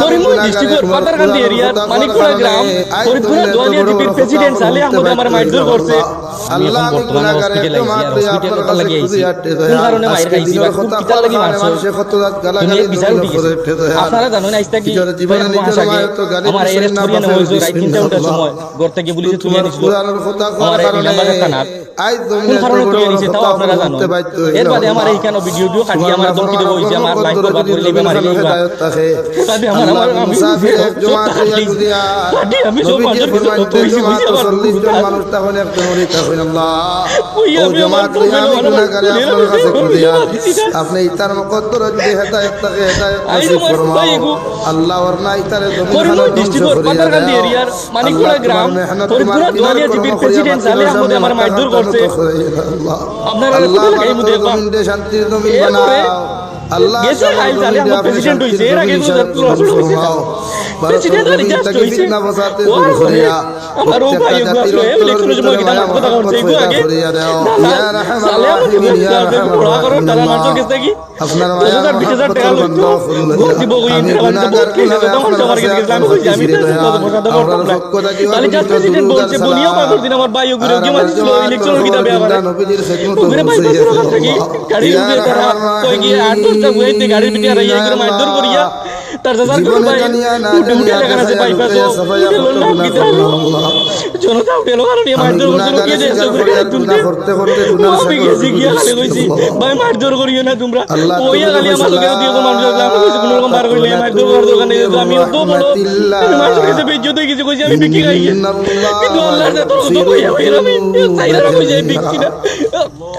করিমগঞ্জ ডিস্ট্রিক্টের পাতারকান্দি এরিয়ার মানিকপুরা গ্রাম ফরিদপুরা দোয়ালিয়া জিপির প্রেসিডেন্ট সালে আহমদ আমার মাইদুর করছে। আমি এখন বর্তমানে হসপিটালে আইছি আর হসপিটালে কথা কোন কারণে মাইর খাইছি বা খুব কিতা লাগি মারছো তুমি এক বিচার উঠি আপনারা জানেন আইস্তা কি মাস আগে আমার এর স্টোরি না হইছো রাত তিনটা উঠার সময় ঘর থেকে পুলিশে তুলে নিছিল আমার এই ইলামবাজার থানার কোন কারণে তুলে নিছে তাও আপনারা জানো। এর বাদে আমার এইখানে ভিডিও ভিডিও কাটিয়ে আমার ধমকি দেবো হইছে আমার লাইফ বরবাদ করে লেবে মারি লেবা তবে আমার আমার আমি কাটি আমি সব মানুষের কিছু কত হইছে হইছে মানুষ তখন একটা মরিতা হইন আল্লাহ ও জমাত আমার আমি গুনাহগারে আপনার কাছে করে দিয়া আপনি ইতার মকদ্দর যদি হেদায়েত থাকে হেদায়েত নসিব ফরমাও। আল্লাহ ওর না ইতারে জমিন পাতারকান্দি এরিয়ার মানিকপুরা গ্রাম তোমার মেহনত, ফরিদপুরা তোমার দোয়ালিয়া জিপির প্রেসিডেন্ট সালে আহমদ আমার মাইদুর শান্তির জমিন বানাও। আল্লাহ প্রেসিডেন্ট হইছে, এর আগে গাড়ির করে মারধর করিয়া তার চাচার করে ভাই উঠে উঠে জানিয়া আছে গুনাহ করলাম আল্লাহ। জনতা উঠে এলো কারণ আমি মারধর করতে গুনাহগারের গিয়ে স্বীকার দেশ তুলতে করতে করতে গুনার আমি গেছি গিয়া খালি কইছি। ভাই মারধর করিও না তোমরা। ওইয়া খালি আমার লোকে দিয়ে মানুষ আমি কইছি কোনো রকম বার কইলে মারধর করার দোকানে যেত আমি তো বড় রহমাতিল্লাহ। কাছে বেজ্জত হয়ে গেছি কইছি আমি বিক্রি খাই কিন্তু আল্লাহ না তো কইয়া কইয়া আমি চাইরা আমি বিক্রি না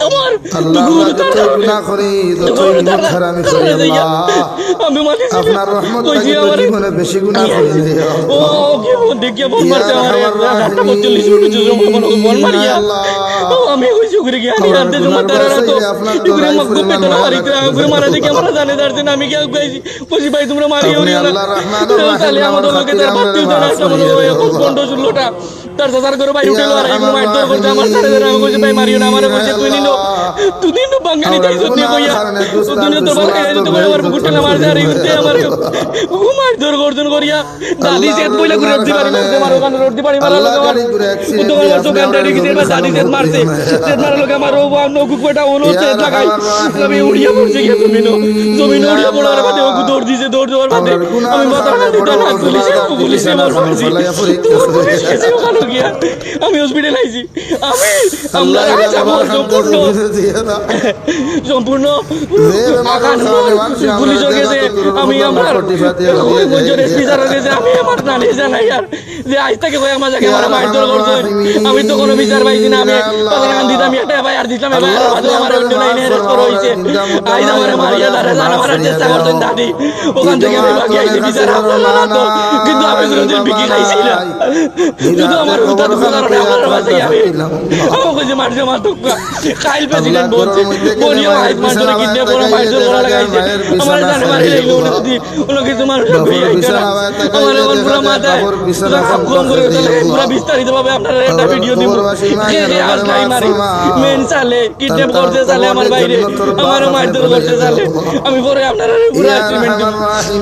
আমার আল্লাহ দুগুর আমরা যতই তারা গুনাহ করি যতই মুখ হারামি করি আল্লাহ। আমি মানে আপনার রহমত থাকি তো জীবনে বেশি গুনাহ করি ও কি দেখিয়া বল আমার রাহমান। রাস্তা মিনিট জমা বল মারিয়া। ও আমি কইছি ঘুরে গিয়া আমি আমার জমা গুনার তো বাসায় আপনার তো ঘুরে রাইফেল মগ গুপে তো মারা মারি রাখতে ঘুরে মারা দেখি আমরা জানে দাঁড়তে আমি কি কইছি কইছি ভাই তোমরা মারিও না। আল্লাহ রহমানুর তাহলে আমাদের আমার লোকে তার বাতি জানা মাফ আসলে করিয়ে দেও, পন্ড ষোলোটা। তার চাচার করে ভাই উঠে আর মারধর করছে আমার সাথে আমি কইছি ভাই মারিও না আমার কইছে তুই নিলো। তুই বাঙালি তাই সত্যি কইয়া তুই নিলো বাঙালি তো কইয়া আমার বুকুটে না মারছে আর আমার ও মারধর গর্জন করিয়া দাদি সেট বইলা করে রোড পারি মারছে মারো কান রোড পারি মারা আল্লাহ আমার ঘুরে তো আমার আপনি দোকান আমার দাঁড়িয়ে দাদি সেট মারছে সেট মারা লোক আমার ও নৌকু কোটা ওনো ইয়া লাগাই আমি উড়িয়া পড়ছে গিয়া জমিনো জমিনো উড়িয়া পড়ার বাদে ও দৌড় দিছে দৌড় দেওয়ার বাদে আমি মাথা কারণে দিতে না পুলিশে পুলিশে আমার মারছি ওখানে আমি হসপিটাল আইছি। আমি আমরা আল্লাহ আজ আমার সম্পূর্ণ সম্পূর্ণ পুলিশ গেছে আমি আমার ওই বঞ্চন এসপি স্যার গেছে আমি আমার নানি জানাই আর যে আজ থেকে কয়ে আমার যাকে আমার মারধর করছে। আমি তো কোনো বিচার পাইছি না আমি পাগলাকান দিতাম একটা এবার আর দিতাম এবার আমার অন্য লাইনে অ্যারেস্ট করা হয়েছে। আজ আমার মারিয়া দ্বারা জানা মারার চেষ্টা করছেন দাদি। ওখান থেকে আমি বাকি আইছি বিচার আপনার তো। কিন্তু আমি কোনোদিন বিক্রি খাইছি না। শুধু আমার উত্তর কারণে আমার বাসায় আমি আমার কাছে মারছে মার তো কাইল প্রেসিডেন্ট বলছে বলিও আইজ মারছে কিডনে বড় মারছে বড় লাগাইছে? আমার জানে মারি লাগল উনি যদি উনি কিছু মানুষ আমার আমার পুরো মাথায় কম করে চলে পুরো বিস্তারিত ভাবে আপনারা একটা ভিডিও দিব। আজ নাই মারি মেন চালে কিডন্যাপ করতে চালে আমার বাইরে। আমার মারধর করতে চালে আমি পরে আপনারা পুরো দিব